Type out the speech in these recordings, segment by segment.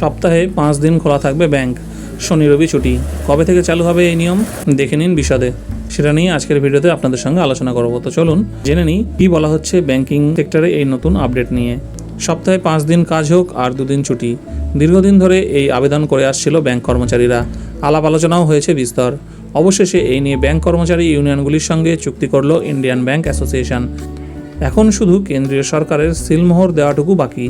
সপ্তাহে পাঁচ দিন খোলা থাকবে ব্যাংক। শনি, রবি ছুটি। কবে থেকে চালু হবে এই নিয়ম? দেখে নিন বিশদে। সেটা নিয়ে আজকের ভিডিওতে আপনাদের সঙ্গে আলোচনা করব। তো চলুন জেনে নিই কী বলা হচ্ছে ব্যাংকিং সেক্টরে এই নতুন আপডেট নিয়ে। সপ্তাহে পাঁচ দিন কাজ হোক আর দুদিন ছুটি। দীর্ঘদিন ধরে এই আবেদন করে আসছিল ব্যাংক কর্মচারীরা। আলাপ আলোচনাও হয়েছে বিস্তর। অবশেষে এই নিয়ে ব্যাংক কর্মচারী ইউনিয়নগুলির সঙ্গে চুক্তি করল ইন্ডিয়ান ব্যাংক অ্যাসোসিয়েশন। এখন শুধু কেন্দ্রীয় সরকারের সিলমোহর দেওয়াটুকু বাকি।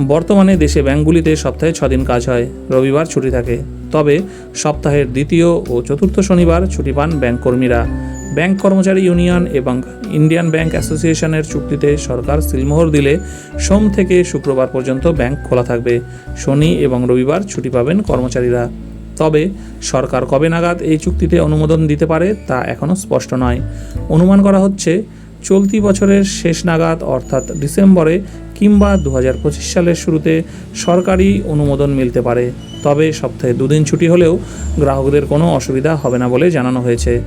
বর্তমানে দেশে ব্যাংকগুলিতে সপ্তাহে ছদিন কাজ হয়, রবিবার ছুটি থাকে। তবে সপ্তাহের দ্বিতীয় ও চতুর্থ শনিবার ছুটি পান ব্যাংক কর্মীরা। ব্যাংক কর্মচারী ইউনিয়ন এবং ইন্ডিয়ান ব্যাংক অ্যাসোসিয়েশনের চুক্তিতে সরকার সিলমোহর দিলে সোম থেকে শুক্রবার পর্যন্ত ব্যাংক খোলা থাকবে। শনি এবং রবিবার ছুটি পাবেন কর্মচারীরা। তবে সরকার কবে নাগাদ এই চুক্তিতে অনুমোদন দিতে পারে তা এখনও স্পষ্ট নয়। অনুমান করা হচ্ছে চলতি বছরের শেষ নাগাদ, অর্থাৎ ডিসেম্বরে, কিংবা দু হাজার পঁচিশ সালের শুরুতে সরকারি অনুমোদন মিলতে পারে। তবে সপ্তাহে দুদিন ছুটি হলেও গ্রাহকদের কোনো অসুবিধা হবে না বলে জানানো হয়েছে।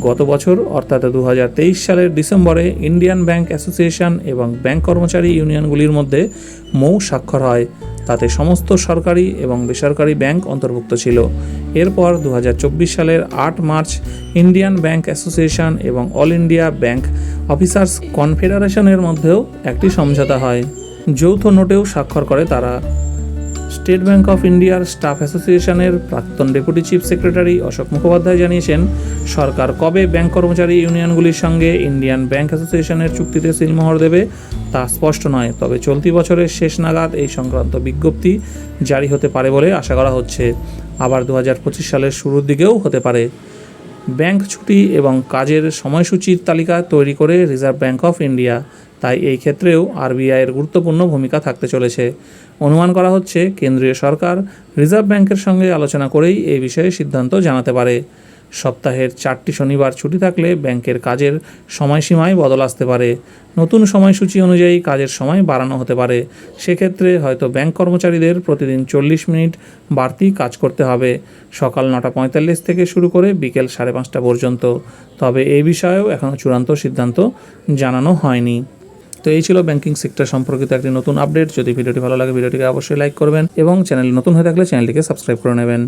গত বছর, অর্থাৎ দু হাজার তেইশ সালের ডিসেম্বরে, ইন্ডিয়ান ব্যাংক অ্যাসোসিয়েশন এবং ব্যাংক কর্মচারী ইউনিয়নগুলির মধ্যে মৌ স্বাক্ষর হয়। তাতে সমস্ত সরকারি এবং বেসরকারি ব্যাংক অন্তর্ভুক্ত ছিল। এরপর দু হাজার চব্বিশ সালের আট মার্চ ইন্ডিয়ান ব্যাংক অ্যাসোসিয়েশন এবং অল ইন্ডিয়া ব্যাংক অফিসার্স কনফেডারেশনের মধ্যেও একটি সমঝোতা হয়। যৌথ নোটেও স্বাক্ষর করে তারা। স্টেট ব্যাংক অফ ইন্ডিয়ার স্টাফ অ্যাসোসিয়েশনের প্রাক্তন deputy chief secretary Ashok Mukhopadhyay জানিয়েছেন, সরকার কবে ব্যাংক কর্মচারী ইউনিয়নগুলির সঙ্গে ইন্ডিয়ান ব্যাংক অ্যাসোসিয়েশনের চুক্তিতে সিলমোহর দেবে, তা স্পষ্ট নয়। তবে চলতি বছরের শেষ নাগাদ এই সংক্রান্ত বিজ্ঞপ্তি জারি হতে পারে বলে আশা করা হচ্ছে। আবার দু হাজার পঁচিশ সালের শুরুর দিকেও হতে পারে। ব্যাংক ছুটি এবং কাজের সময়সূচির তালিকা তৈরি করে রিজার্ভ ব্যাংক অফ ইন্ডিয়া তাই এই ক্ষেত্রেও আরবিআইয়ের গুরুত্বপূর্ণ ভূমিকা থাকতে চলেছে। অনুমান করা হচ্ছে কেন্দ্রীয় সরকার রিজার্ভ ব্যাংকের সঙ্গে আলোচনা করেই এই বিষয়ে সিদ্ধান্ত জানাতে পারে। সপ্তাহের চারটি শনিবার ছুটি থাকলে ব্যাংকের কাজের সময়সীমায় বদল আসতে পারে। নতুন সময়সূচি অনুযায়ী কাজের সময় বাড়ানো হতে পারে। সেক্ষেত্রে হয়তো ব্যাংক কর্মচারীদের প্রতিদিন চল্লিশ মিনিট বাড়তি কাজ করতে হবে। সকাল নটা পঁয়তাল্লিশ থেকে শুরু করে বিকেল সাড়ে পাঁচটা পর্যন্ত। তবে এই বিষয়েও এখনও চূড়ান্ত সিদ্ধান্ত জানানো হয়নি। তো এই ছিল ব্যাংকিং সেক্টর সম্পর্কিত একটি নতুন আপডেট যদি ভিডিওটি ভালো লাগে, ভিডিওটিকে অবশ্যই লাইক করবেন এবং চ্যানেল নতুন হয়ে থাকলে চ্যানেলটিকে সাবস্ক্রাইব করে নেবেন।